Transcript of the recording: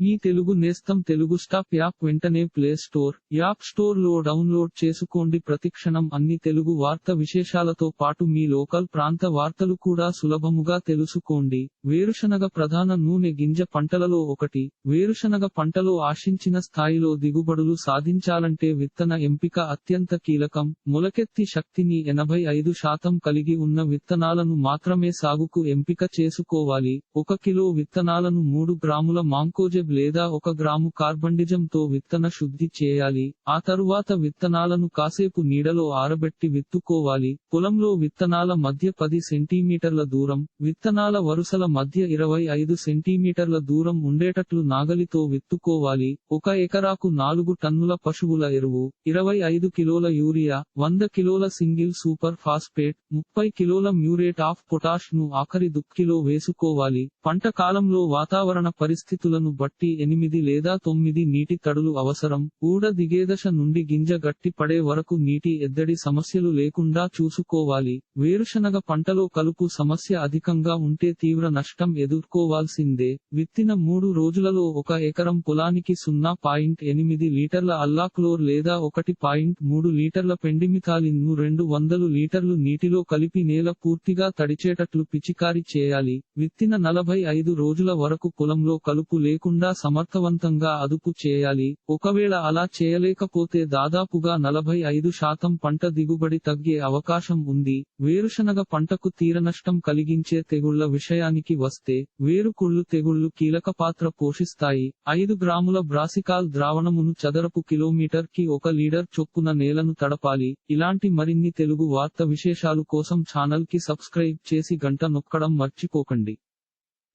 మీ తెలుగు నేస్తం Telugu stop app వెంటనే play store app స్టోర్లో డౌన్లోడ్ చేసుకోండి. ప్రతిక్షణం అన్ని తెలుగు వార్త విశేషాలతో పాటు మీ లోకల్ ప్రాంత వార్తలు కూడా సులభముగా తెలుసుకోండి. వేరుశనగ ప్రధాన నూనె గింజ పంటలలో ఒకటి. వేరుశనగ పంటలో ఆశించిన స్థాయిలో దిగుబడులు సాధించాలంటే విత్తన ఎంపిక అత్యంత కీలకం. మొలకెత్తి శక్తిని ఎనభై ఐదు శాతం కలిగి ఉన్న విత్తనాలను మాత్రమే సాగుకు ఎంపిక చేసుకోవాలి. ఒక కిలో విత్తనాలను మూడు గ్రాముల మాంకోజెబ్ లేదా ఒక గ్రాము కార్బండిజంతో విత్తన శుద్ధి చేయాలి ఆ తరువాత విత్తనాలను కాసేపు నీడలో ఆరబెట్టి విత్తుకోవాలి. పొలంలో విత్తనాల మధ్య పది సెంటీమీటర్ల దూరం విత్తనాల వరుసల మధ్య ఇరవై ఐదు సెంటీమీటర్ల దూరం ఉండేటట్లు నాగలితో విత్తుకోవాలి. ఒక ఎకరాకు నాలుగు టన్నుల పశువుల ఎరువు ఇరవై ఐదు కిలోల యూరియా వంద కిలోల సింగిల్ సూపర్ ఫాస్ఫేట్ ముప్పై కిలోల మ్యూరేట్ ఆఫ్ పొటాష్ను ఆఖరి దుక్కిలో వేసుకోవాలి. పంట కాలంలో వాతావరణ పరిస్థితులను బట్టి ఎనిమిది లేదా తొమ్మిది నీటి తడులు అవసరం. ఊడ దిగేదశ నుండి గింజ గట్టి పడే వరకు నీటి ఎద్దడి సమస్యలు లేకుండా చూసుకోవాలి. వేరుశనగ పంటలో కలుపు సమస్య అధికంగా ఉంటే తీవ్ర నష్టం ఎదుర్కోవాల్సిందే. విత్తిన మూడు రోజులలో ఒక ఎకరం పొలానికి సున్నా పాయింట్ ఎనిమిది లీటర్ల అల్లాక్లోర్ లేదా ఒకటి పాయింట్ మూడు లీటర్ల పెండిమిథాలిన్ను రెండు వందలు లీటర్లు నీటిలో కలిపి నేల పూర్తిగా తడిచేటట్లు పిచికారీ చేయాలి. విత్తిన నలభై ఐదు రోజుల వరకు పొలంలో కలుపు లేకుండా సమర్థవంతంగా అదుపు చేయాలి. ఒకవేళ అలా చేయలేకపోతే దాదాపుగా నలభై ఐదు శాతం పంట దిగుబడి తగ్గే అవకాశం ఉంది. వేరుశనగ పంటకు తీరనష్టం కలిగించే తెగుళ్ళ విషయానికి వస్తే వేరుకుళ్ళు తెగుళ్ళు కీలక పాత్ర పోషిస్తాయి. ఐదు గ్రాముల బ్రాసికాల్ ద్రావణమును చదరపు కిలోమీటర్కి ఒక లీటర్ చొప్పున నేలను తడపాలి. ఇలాంటి మరిన్ని తెలుగు వార్త విశేషాలు కోసం ఛానల్కి సబ్స్క్రైబ్ చేసి గంట నొక్కడం మర్చిపోకండి.